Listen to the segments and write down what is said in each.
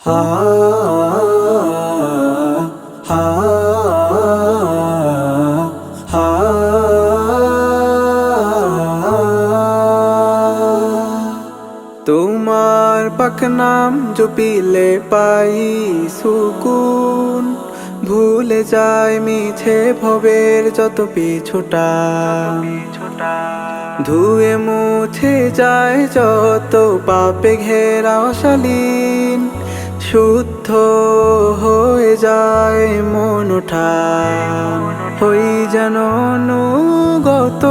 হা হা হা, তোমার পাক নাম জুপিলে পাই সুকুন। ভুলে যায় মিছে ভবের যত পিছুটা ছোটা ধুয়ে মুছে যায় যত পাপে ঘেরা অশালীন শুদ্ধ হয়ে যায় মনটা হই যেন অনুগত,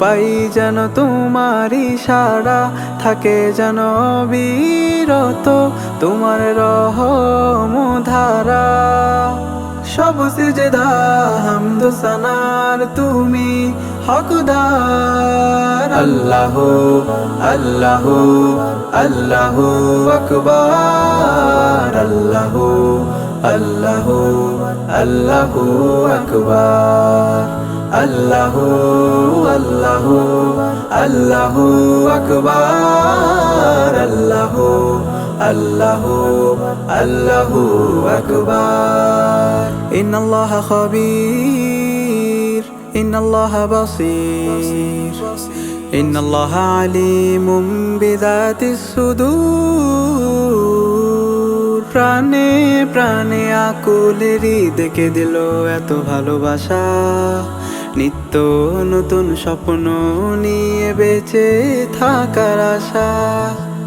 পাই যেন তোমারই সারা থাকে যেন বিরত তোমার রহম ধারা। সব যে হামদ সানার তুমি حقدار. الله الله الله أكبر. الله الله الله أكبر. الله الله الله أكبر. الله الله الله أكبر. إن الله خبير. إن الله بصير إن الله عليم بذات الصدور প্রাণে প্রাণে আকুলে হৃদকে দিল এত ভালোবাসা নিত্য নতুন স্বপ্ন নিয়ে বেঁচে থাকার আশা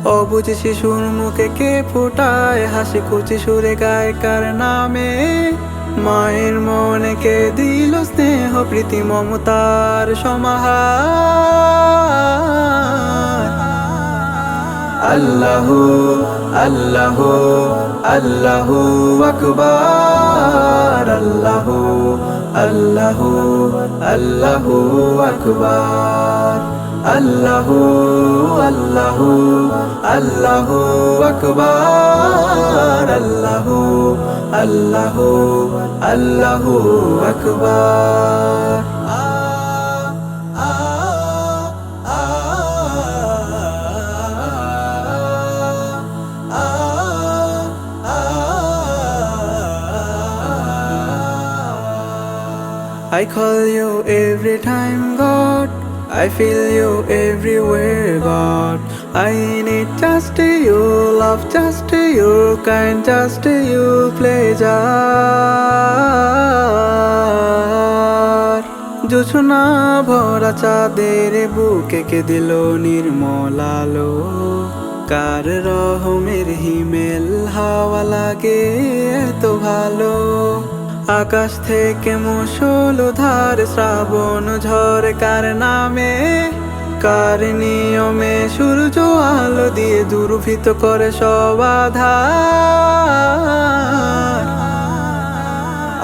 অবুঝ শিশুর মুখে কে ফোটায় হাসি খুচি সুরে গায় কার নামে মায়ের মনে কে দিল স্নেহ প্রীতি মমতার সমাহার। আল্লাহ আল্লাহ আল্লাহ আকবার। আল্লাহ আল্লাহ আল্লাহ আকবার। আল্লাহ আল্লাহ আল্লাহ আকবার। আল্লাহ আল্লাহ আল্লাহ আকবার I call you every time, God. I feel you everywhere, God. I need just you, love just you, kind just you, pleasure. জোছনা ভরা চাঁদের বুকে কে দিল নির্মল আলো। কার রহমের হিমেল হাওয়া লাগে এত ভালো। আকাশ থেকে মুসল ধার শ্রাবণ ঝড় কার নামে? কার নিয়মে সূর্য আলো দিয়ে দুর্ভিত করে সব আধার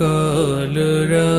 সকল রা